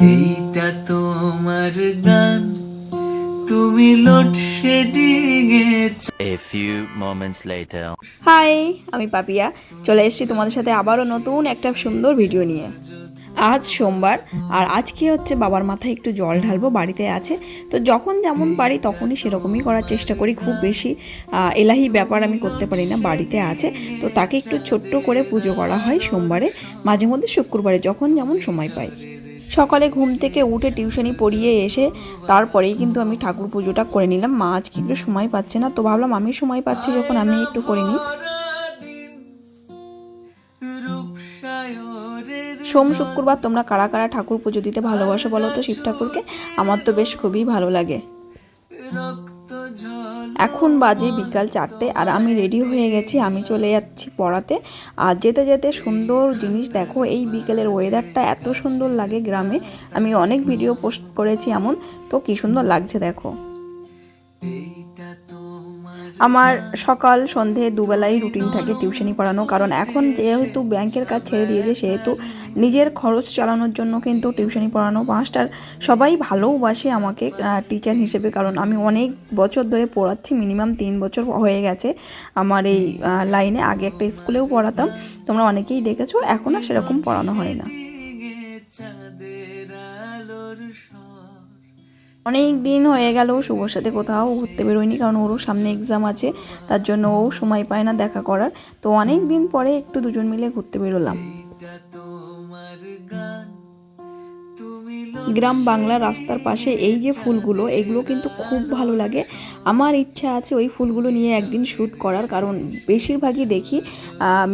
এইটা তোমার গান। তুমি লোডশেডিং এ A few moments later. Hi আমি পাপিয়া। চলে এসেছি তোমাদের সাথে আবারও নতুন একটা সুন্দর ভিডিও নিয়ে। আজ সোমবার আর আজকে হচ্ছে বাবার মাথায় একটু জল ঢালবো বাড়িতে আছে। তো যখন যেমন পারি তখনই সেরকমই করার চেষ্টা করি খুব বেশি এলাহি ব্যাপার আমি করতে পারি না বাড়িতে আছে। তো তাকে একটু ছোট্ট করে পুজো করা হয় সোমবারে। মাঝে মধ্যে শুক্রবারে যখন যেমন সময় পাই। সকালে ঘুম থেকে উঠে টিউশনি পড়িয়ে এসে তারপরেই কিন্তু আমি ঠাকুর পুজোটা করে নিলাম। মা আজকে একটু সময় পাচ্ছে না, তো ভাবলাম আমি সময় পাচ্ছি যখন আমি একটু করে নিই। সোম, শুক্রবার তোমরা কারা কারা ঠাকুর পুজো দিতে ভালোবাসো বলো তো শিব ঠাকুরকে? আমার তো বেশ খুবই ভালো লাগে। এখন বাজে বিকাল চারটে আর আমি রেডি হয়ে গেছি, আমি চলে যাচ্ছি পড়াতে। আর যেতে যেতে সুন্দর জিনিস দেখো, এই বিকেলের ওয়েদারটা এত সুন্দর লাগে গ্রামে। আমি অনেক ভিডিও পোস্ট করেছি এমন, তো কি সুন্দর লাগছে দেখো। আমার সকাল, সন্ধে দুবেলাই রুটিন থাকে টিউশনি পড়ানো। কারণ এখন যেহেতু ব্যাংকের কাজ ছেড়ে দিয়েছে, সেহেতু নিজের খরচ চালানোর জন্য কিন্তু টিউশনি পড়ানো মাস্টার সবাই ভালোবাসে আমাকে টিচার হিসেবে। কারণ আমি অনেক বছর ধরে পড়াচ্ছি মিনিমাম তিন বছর হয়ে গেছে আমার এই লাইনে। আগে একটা স্কুলেও পড়াতাম, তোমরা অনেকেই দেখেছ, এখন আর সেরকম পড়ানো হয় না। চাঁদের আলোর অনেক দিন হয়ে গেল শুভর সাথে কোথাও ঘুরতে বেরোয়নি কারণ ওরও সামনে এক্সাম আছে, তার জন্য ও সময় পায় না দেখা করার। তো অনেক দিন পরে একটু দুজন মিলে ঘুরতে বেরোলাম। তোমার গান। গ্রাম বাংলা রাস্তার পাশে এই যে ফুলগুলো, এগুলো কিন্তু খুব ভালো লাগে। আমার ইচ্ছা আছে ওই ফুলগুলো নিয়ে একদিন শ্যুট করার, কারণ বেশিরভাগই দেখি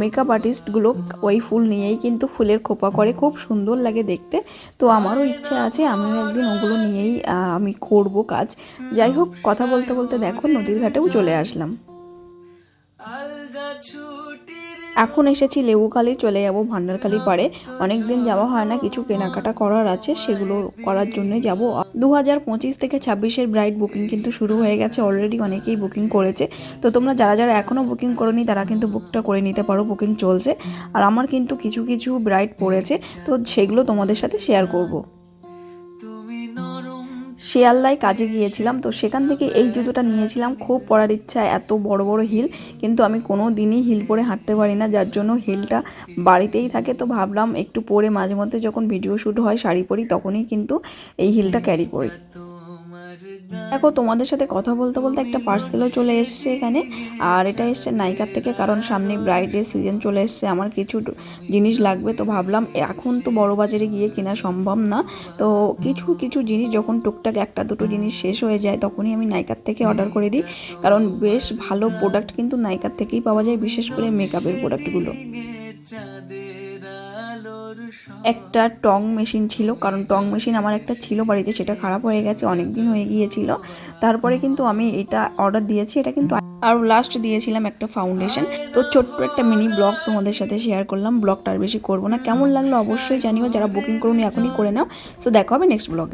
মেকআপ আর্টিস্টগুলো ওই ফুল নিয়েই কিন্তু ফুলের খোপা করে, খুব সুন্দর লাগে দেখতে। তো আমারও ইচ্ছা আছে, আমিও একদিন ওগুলো নিয়েই আমি করব কাজ। যাই হোক, কথা বলতে বলতে দেখো, নদীর ঘাটেও চলে আসলাম। এখন এসেছি লেবুখালি চলে যাব ভান্ডারখালি পাড়ে। অনেক দিন যাওয়া হয় না, কিছু কেনাকাটা করার আছে, সেগুলো করার জন্যই যাব। দু হাজার পঁচিশ থেকে ছাব্বিশের ব্রাইড বুকিং কিন্তু শুরু হয়ে গেছে অলরেডি অনেকেই বুকিং করেছে। তো তোমরা যারা যারা এখনও বুকিং করোনি, তারা কিন্তু বুকটা করে নিতে পারো, বুকিং চলছে। আর আমার কিন্তু কিছু কিছু ব্রাইড পড়েছে, তো সেগুলো তোমাদের সাথে শেয়ার করব। শিয়ালদায় কাজে গিয়েছিলাম, তো সেখান থেকে এই জুতোটা নিয়েছিলাম। খুব পরার ইচ্ছা, এত বড় বড় হিল, কিন্তু আমি কোনো দিনই হিল পরে হাঁটতে পারি না, যার জন্য হিলটা বাড়িতেই থাকে। তো ভাবলাম একটু পরে মাঝে মধ্যে যখন ভিডিও শ্যুট হয়, শাড়ি পরি, তখনই কিন্তু এই হিলটা ক্যারি করি। দেখো, তোমাদের সাথে কথা বলতে বলতে একটা পার্সেলও চলে এসছে এখানে। আর এটা এসছে নাইকার থেকে, কারণ সামনে ব্রাইডের সিজন চলে এসছে। আমার কিছু জিনিস লাগবে তো ভাবলাম, এখন তো বড় বাজারে গিয়ে কেনা সম্ভব না। তো কিছু কিছু জিনিস যখন টুকটাক একটা দুটো জিনিস শেষ হয়ে যায়, তখনই আমি নাইকার থেকে অর্ডার করে দিই। কারণ বেশ ভালো প্রোডাক্ট কিন্তু নাইকার থেকেই পাওয়া যায়, বিশেষ করে মেকআপের প্রোডাক্টগুলো একটা টং মেশিন ছিল, কারণ টং মেশিন আমার একটা ছিল বাড়িতে, সেটা খারাপ হয়ে গেছে অনেক দিন হয়ে গিয়েছিল। তারপরে কিন্তু আমি এটা অর্ডার দিয়েছি, এটা কিন্তু আর লাস্ট দিয়েছিলাম একটা ফাউন্ডেশন তো ছোট্ট একটা মিনি ব্লগ তোমাদের সাথে শেয়ার করলাম ব্লগটা আর বেশি করব না। কেমন লাগল অবশ্যই জানিও, যারা বুকিং করুন এখনই করে নাও। সো দেখা হবে নেক্সট ব্লগে